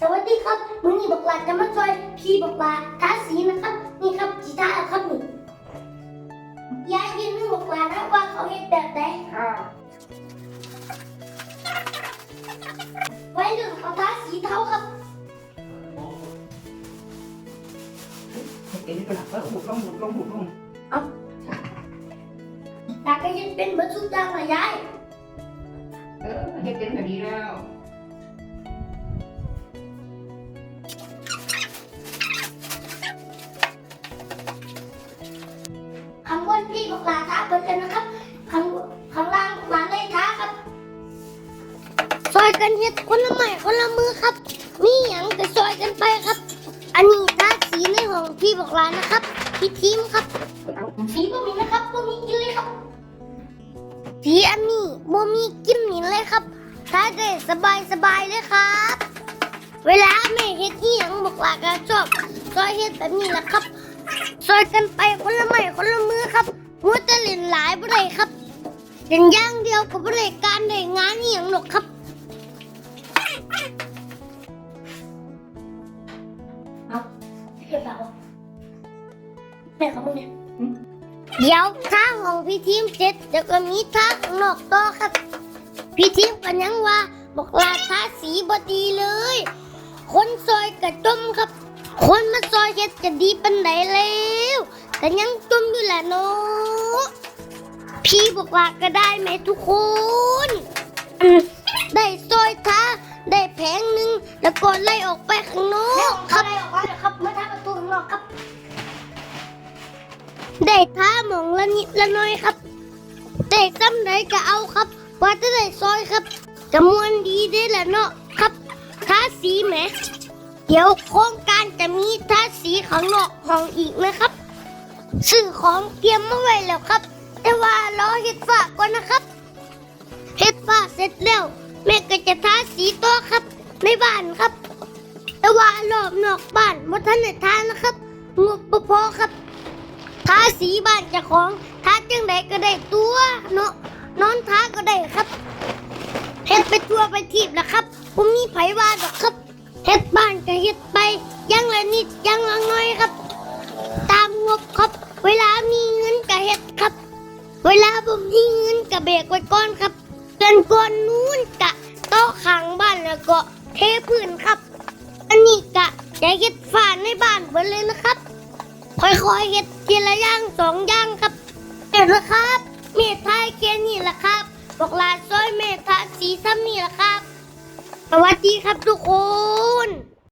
สวัสดีครับมึงนี่บอกลาจะมาช่วยพี่บอกลาทาสีนะครับ นี่ครับจีทาครับนี่ยายยืนนึงบอกลานะว่าเขาเห็นแบบไหนค่ะไว้เรื่องเขาทาสีเทาครับเห็นเป็นหลักแล้วหุบลงหุบลงหุบลงแต่ก็ยังเป็นเหมือนสุดจังนะยาย เออเห็นเป็นก็ดีแล้ว ลาทาเปิดกันนะครับข้างบนข้างล่างบอกลาได้ทาครับซอยกันเฮ็ดคนละไม้คนละมือครับ มีหยังก็ซอยกันไปครับ อันนี้ทาสีในห้องพี่บอกลานะครับพี่ทีมครับเอาสีบ่มีนะครับบ่มีกินเลยครับสีอันนี้บ่มีกินนี่เลยครับทาได้สบายสบายเลยครับ เวลาแม่เฮ็ดอีหยังบอกลาก็ชอบซอยเฮ็ดแบบนี้แหละครับซอยกันไปคนละไม้คนละมือครับมั วแต่เล่นหลายบ่ได้ครับเล่นอย่างเดียวก็บ่ได้การได้งานอีหยังหรอกครับเอาเก็บเอาแม่ของมึงเนี่ยเดี๋ยวถ้าของพี่ทีมเสร็จเดี๋ยวก็มีท่าข้างนอกต่อครับ พี่ทีมก็ยังว่าบอกลาทาสีบดีเลย คนซอยกระจมครับ คนมาซอยเฮ็ดจะดีปันไดแล้วแต่ยังจมอยู่แหละเนาะ พี่บอกว่าก็ได้ไหมทุกคนอืมได้ซอยท้าได้แผงหนึ่งแล้วก็ไล่ออกไปข้างนอกครับไล่ออกไปครับมาทางประตูข้างนอกครับ ได้ท้าหมองละนิดละน้อยครับ ได้ซ้ำไหนก็เอาครับว่าจะได้ซอยครับจะมวนดีได้แหละเนาะครับท้าสีแหมเดี๋ยวโครงการจะมีทาสีข้างนอกห้องอีกนะครับซื้อของเตรียมมาไว้แล้วครับ แต่ว่ารอเฮ็ดฝ้าก่อนนะครับเฮ็ดฝ้าเสร็จแล้ว แม่ก็จะทาสีต่อครับ ในบ้านครับ แต่ว่ารอบนอกบ้านบ่ทันได้ทานะครับงบบ่พอครับ ทาสีบ้านเจ้าของทาจังใดก็ได้ตัวเนาะนอนทาก็ได้ครับเฮ็ดไปทั่วไปทีบแล้วครับผมมีไผว่าดอกครับเฮ็ดบ้านก็เฮ็ดไปยังละนิดยังละน้อยครับ ตามงบครับ เวลามี เวลาผมมีเงินก็เบรกไว้ก่อนครับจนก่อนนู้นกะโต๊ะข้างบ้านแล้วก็เทพื้นครับ อันนี้กะจะเฮ็ดฝาในบ้านเบิดเลยนะครับ ค่อยๆเฮ็ดทีละย่างสองย่างครับเห็นแล้วครับเมทไทยแค่นี้แหละครับ บอกลาซอยเมทาสีซ้ำนี่แหละครับ สวัสดีครับทุกคน